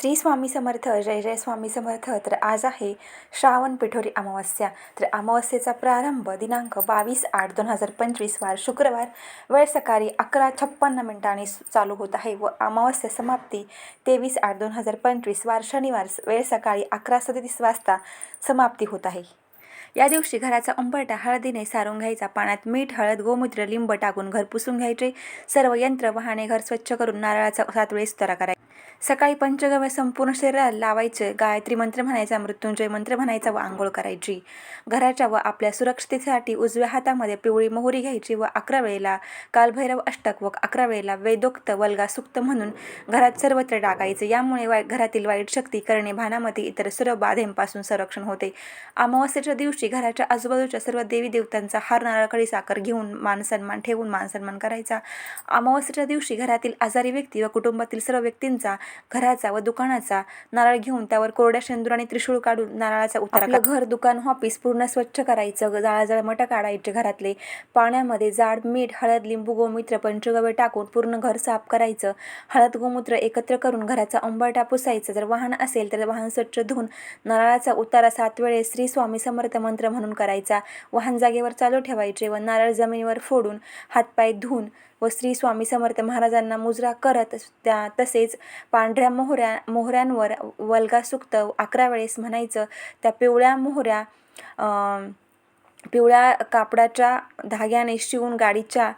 श्री स्वामी समर्थ जय जय स्वामी समर्थ. तर आज आहे श्रावण पिठोरी अमावस्या. तर अमावस्येचा प्रारंभ दिनांक बावीस आठ दोन हजार पंचवीस वार शुक्रवार वेळ सकाळी अकरा छप्पन्न मिनिटांनी सु- चालू होत आहे व अमावस्या समाप्ती तेवीस आठ दोन हजार पंचवीस वार शनिवार वेळ सकाळी अकरा सदतीस वाजता समाप्ती होत आहे. या दिवशी घराचा उंबरटा हळदीने सारून घ्यायचा पाण्यात मीठ हळद गोमूत्र लिंब टाकून घर पुसून घ्यायचे. सर्व यंत्र वाहने घर स्वच्छ करून नारळाचा सात वेळेस तुरा करायचा. सकाळी पंचगव्य संपूर्ण शरीराला लावायचं गायत्री मंत्र म्हणायचा मृत्युंजय मंत्र म्हणायचा व आंघोळ करायची. घराच्या व आपल्या सुरक्षतेसाठी उजव्या हातामध्ये पिवळी मोहरी घ्यायची व अकरा वेळेला कालभैरव अष्टक व अकरा वेळेला वेदोक्त वल्गा सुक्त म्हणून घरात सर्वत्र टाकायचे यामुळे वाय घरातील वाईट शक्ती करणे भानामध्ये इतर सर्व बाधेंपासून संरक्षण होते. अमावस्येच्या दिवशी घराच्या आजूबाजूच्या सर्व देवी देवतांचा हार नारळकडी साखर घेऊन मानसन्मान ठेवून मानसन्मान करायचा. अमावस्येच्या दिवशी घरातील आजारी व्यक्ती व कुटुंबातील सर्व व्यक्तींचा घराचा व दुकानाचा नारळ घेऊन त्यावर कोरड्या शेंदूर आणि त्रिशूळ काढून नारळाचा उतारा घर दुकान ऑफिस पूर्ण स्वच्छ करायचं. जाळाजाळ मट काढायचे घरातले. पाण्यामध्ये जाड मीठ हळद लिंबू गोमूत्र पंचगव्य टाकून पूर्ण घर साफ करायचं. हळद गोमूत्र एकत्र करून घराचा उंबरठा पुसायचं. जर वाहन असेल तर वाहन स्वच्छ धुवून नारळाचा उतारा सात वेळेस श्री स्वामी समर्थ मंत्र म्हणून करायचा. वाहन जागेवर चालू ठेवायचे व नारळ जमिनीवर फोडून हातपाय धुवून व श्री स्वामी समर्थ महाराजांना मुजरा करत त्या तसेच पांढऱ्या मोहऱ्या मोहऱ्यांवर वल्गा सुक्त. अकरा वेळेस म्हणायचं त्या पिवळ्या मोहऱ्या पिवळ्या कापडाच्या धाग्याने शिवून गाडीच्या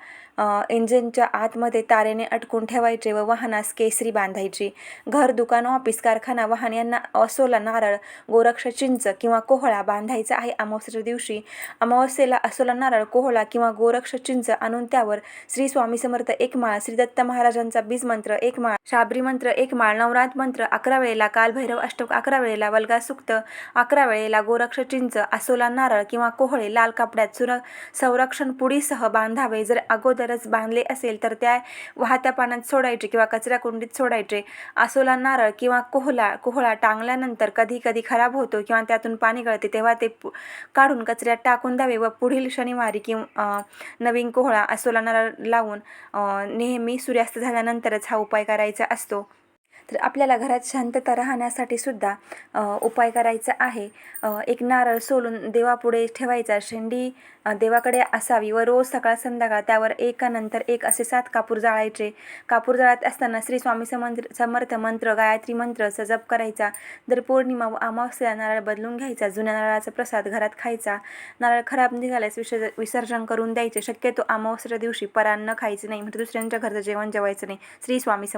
इंजिनच्या आतमध्ये तारेने अटकून ठेवायचे व वाहनास केसरी बांधायची. घर दुकान ऑफिस कारखाना वाहन यांना असोला नारळ गोरक्ष चिंच किंवा कोहळा बांधायचा आहे. अमावस्येच्या दिवशी अमावस्येला असोला नारळ कोहळा किंवा गोरक्ष चिंच आणून त्यावर श्री स्वामी समर्थ एक माळ श्री दत्त महाराजांचा बीज मंत्र एक माळ शाबरी मंत्र एक माळ नवरात मंत्र अकरा वेळेला कालभैरव अष्टक अकरा वेळेला वल्गा सुक्त अकरा वेळेला गोरक्ष चिंच असोला नारळ किंवा कोहळे लाल कापड्यात सुर संरक्षण पुडीसह बांधावे. जर अगोदर गरज बांधले असेल तर त्या वाहत्या पाण्यात सोडायचे किंवा कचरा कुंडीत सोडायचे. आसोला नारळ किंवा कोहला कोहळा टांगल्यानंतर कधी कधी खराब होतो किंवा त्यातून पाणी गळते तेव्हा ते काढून कचऱ्यात टाकून द्यावे व पुढील शनिवारी किंवा नवीन कोहळा आसोला नारळ लावून नेहमी सूर्यास्त झाल्यानंतरच हा उपाय करायचा असतो. तर आपल्याला घरात शांतता राहण्यासाठी सुद्धा उपाय करायचा आहे. एक नारळ सोलून देवापुढे ठेवायचा. शेंडी देवाकडे असावी व रोज सकाळ संध्याकाळ त्यावर एकानंतर एक असे सात कापूर जाळायचे. कापूर जाळत असताना श्री स्वामी समंत्र समर्थ मंत्र गायत्री मंत्र जप करायचा. दर पौर्णिमा व अमावस्या नारळ बदलून घ्यायचा. जुन्या नारळाचा प्रसाद घरात खायचा. नारळ खराब निघाल्यास विसर्ज विसर्जन करून द्यायचे. शक्यतो अमावस्याच्या दिवशी परान्न खायचे नाही. म्हणजे दुसऱ्यांच्या घरचं जेवण जेवायचं नाही. श्री स्वामी सम